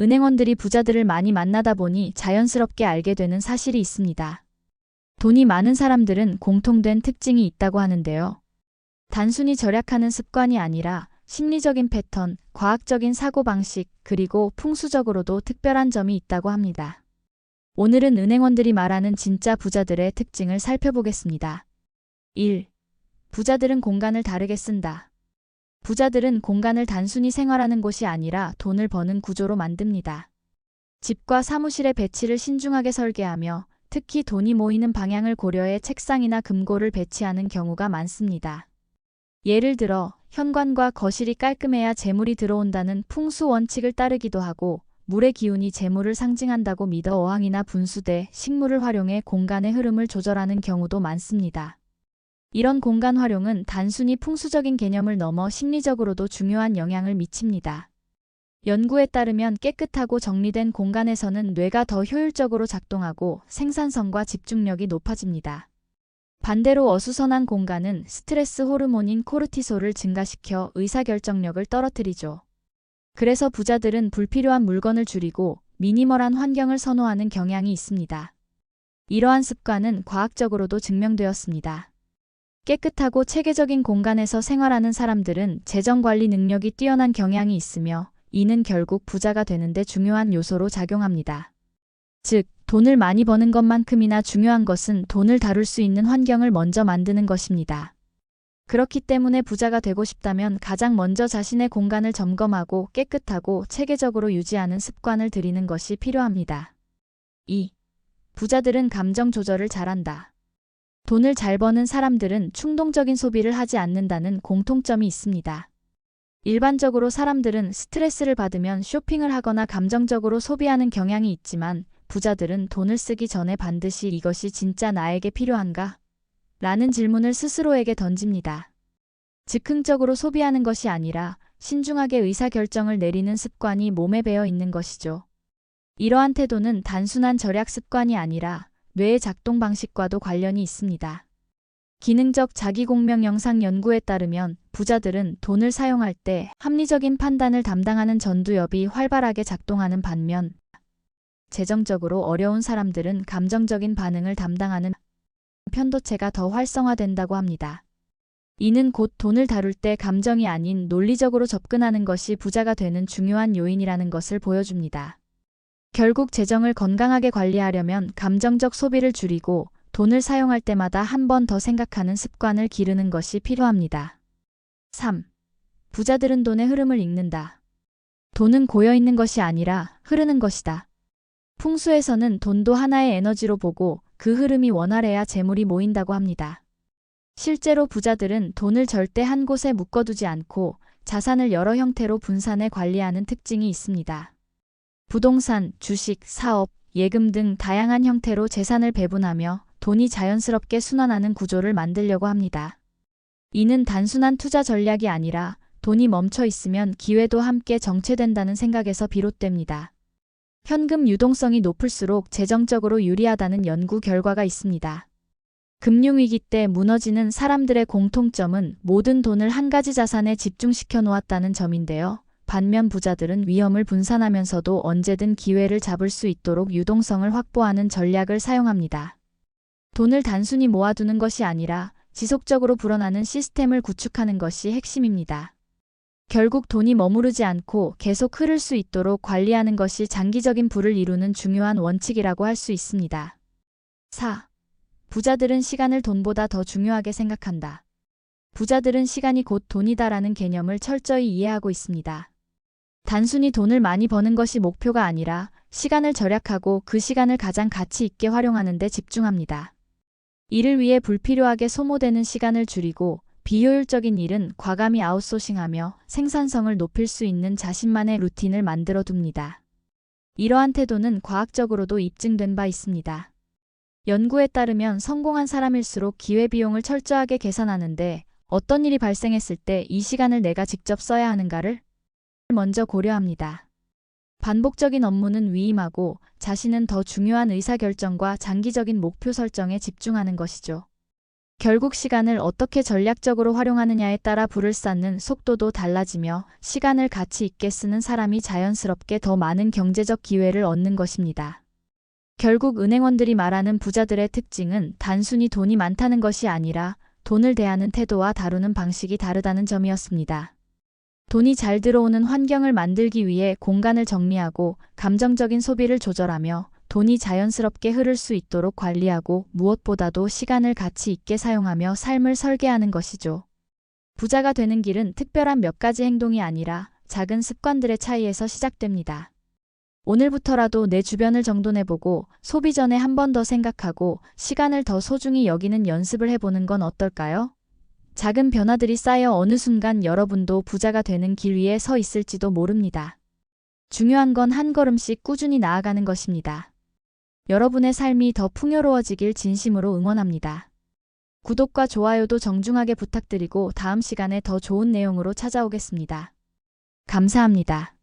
은행원들이 부자들을 많이 만나다 보니 자연스럽게 알게 되는 사실이 있습니다. 돈이 많은 사람들은 공통된 특징이 있다고 하는데요. 단순히 절약하는 습관이 아니라 심리적인 패턴, 과학적인 사고방식, 그리고 풍수적으로도 특별한 점이 있다고 합니다. 오늘은 은행원들이 말하는 진짜 부자들의 특징을 살펴보겠습니다. 1. 부자들은 공간을 다르게 쓴다. 부자들은 공간을 단순히 생활하는 곳이 아니라 돈을 버는 구조로 만듭니다. 집과 사무실의 배치를 신중하게 설계하며 특히 돈이 모이는 방향을 고려해 책상이나 금고를 배치하는 경우가 많습니다. 예를 들어 현관과 거실이 깔끔해야 재물이 들어온다는 풍수 원칙을 따르기도 하고 물의 기운이 재물을 상징한다고 믿어 어항이나 분수대, 식물을 활용해 공간의 흐름을 조절하는 경우도 많습니다. 이런 공간 활용은 단순히 풍수적인 개념을 넘어 심리적으로도 중요한 영향을 미칩니다. 연구에 따르면 깨끗하고 정리된 공간에서는 뇌가 더 효율적으로 작동하고 생산성과 집중력이 높아집니다. 반대로 어수선한 공간은 스트레스 호르몬인 코르티솔을 증가시켜 의사결정력을 떨어뜨리죠. 그래서 부자들은 불필요한 물건을 줄이고 미니멀한 환경을 선호하는 경향이 있습니다. 이러한 습관은 과학적으로도 증명되었습니다. 깨끗하고 체계적인 공간에서 생활하는 사람들은 재정관리 능력이 뛰어난 경향이 있으며 이는 결국 부자가 되는데 중요한 요소로 작용합니다. 즉, 돈을 많이 버는 것만큼이나 중요한 것은 돈을 다룰 수 있는 환경을 먼저 만드는 것입니다. 그렇기 때문에 부자가 되고 싶다면 가장 먼저 자신의 공간을 점검하고 깨끗하고 체계적으로 유지하는 습관을 들이는 것이 필요합니다. 2. 부자들은 감정 조절을 잘한다. 돈을 잘 버는 사람들은 충동적인 소비를 하지 않는다는 공통점이 있습니다. 일반적으로 사람들은 스트레스를 받으면 쇼핑을 하거나 감정적으로 소비하는 경향이 있지만 부자들은 돈을 쓰기 전에 반드시 이것이 진짜 나에게 필요한가? 라는 질문을 스스로에게 던집니다. 즉흥적으로 소비하는 것이 아니라 신중하게 의사결정을 내리는 습관이 몸에 배어 있는 것이죠. 이러한 태도는 단순한 절약 습관이 아니라 뇌의 작동 방식과도 관련이 있습니다. 기능적 자기공명 영상 연구에 따르면 부자들은 돈을 사용할 때 합리적인 판단을 담당하는 전두엽이 활발하게 작동하는 반면 재정적으로 어려운 사람들은 감정적인 반응을 담당하는 편도체가 더 활성화된다고 합니다. 이는 곧 돈을 다룰 때 감정이 아닌 논리적으로 접근하는 것이 부자가 되는 중요한 요인이라는 것을 보여줍니다. 결국 재정을 건강하게 관리하려면 감정적 소비를 줄이고 돈을 사용할 때마다 한 번 더 생각하는 습관을 기르는 것이 필요합니다. 3. 부자들은 돈의 흐름을 읽는다. 돈은 고여 있는 것이 아니라 흐르는 것이다. 풍수에서는 돈도 하나의 에너지로 보고 그 흐름이 원활해야 재물이 모인다고 합니다. 실제로 부자들은 돈을 절대 한 곳에 묶어두지 않고 자산을 여러 형태로 분산해 관리하는 특징이 있습니다. 부동산, 주식, 사업, 예금 등 다양한 형태로 재산을 배분하며 돈이 자연스럽게 순환하는 구조를 만들려고 합니다. 이는 단순한 투자 전략이 아니라 돈이 멈춰 있으면 기회도 함께 정체된다는 생각에서 비롯됩니다. 현금 유동성이 높을수록 재정적으로 유리하다는 연구 결과가 있습니다. 금융위기 때 무너지는 사람들의 공통점은 모든 돈을 한 가지 자산에 집중시켜 놓았다는 점인데요. 반면 부자들은 위험을 분산하면서도 언제든 기회를 잡을 수 있도록 유동성을 확보하는 전략을 사용합니다. 돈을 단순히 모아두는 것이 아니라 지속적으로 불어나는 시스템을 구축하는 것이 핵심입니다. 결국 돈이 머무르지 않고 계속 흐를 수 있도록 관리하는 것이 장기적인 부를 이루는 중요한 원칙이라고 할 수 있습니다. 4. 부자들은 시간을 돈보다 더 중요하게 생각한다. 부자들은 시간이 곧 돈이다라는 개념을 철저히 이해하고 있습니다. 단순히 돈을 많이 버는 것이 목표가 아니라 시간을 절약하고 그 시간을 가장 가치 있게 활용하는 데 집중합니다. 이를 위해 불필요하게 소모되는 시간을 줄이고 비효율적인 일은 과감히 아웃소싱하며 생산성을 높일 수 있는 자신만의 루틴을 만들어 둡니다. 이러한 태도는 과학적으로도 입증된 바 있습니다. 연구에 따르면 성공한 사람일수록 기회비용을 철저하게 계산하는데 어떤 일이 발생했을 때 이 시간을 내가 직접 써야 하는가를 먼저 고려합니다. 반복적인 업무는 위임하고 자신은 더 중요한 의사결정과 장기적인 목표 설정에 집중하는 것이죠. 결국 시간을 어떻게 전략적으로 활용하느냐에 따라 불을 쌓는 속도도 달라지며 시간을 가치 있게 쓰는 사람이 자연스럽게 더 많은 경제적 기회를 얻는 것입니다. 결국 은행원들이 말하는 부자들의 특징은 단순히 돈이 많다는 것이 아니라 돈을 대하는 태도와 다루는 방식이 다르다는 점이었습니다. 돈이 잘 들어오는 환경을 만들기 위해 공간을 정리하고 감정적인 소비를 조절하며 돈이 자연스럽게 흐를 수 있도록 관리하고 무엇보다도 시간을 가치 있게 사용하며 삶을 설계하는 것이죠. 부자가 되는 길은 특별한 몇 가지 행동이 아니라 작은 습관들의 차이에서 시작됩니다. 오늘부터라도 내 주변을 정돈해보고 소비 전에 한 번 더 생각하고 시간을 더 소중히 여기는 연습을 해보는 건 어떨까요? 작은 변화들이 쌓여 어느 순간 여러분도 부자가 되는 길 위에 서 있을지도 모릅니다. 중요한 건 한 걸음씩 꾸준히 나아가는 것입니다. 여러분의 삶이 더 풍요로워지길 진심으로 응원합니다. 구독과 좋아요도 정중하게 부탁드리고 다음 시간에 더 좋은 내용으로 찾아오겠습니다. 감사합니다.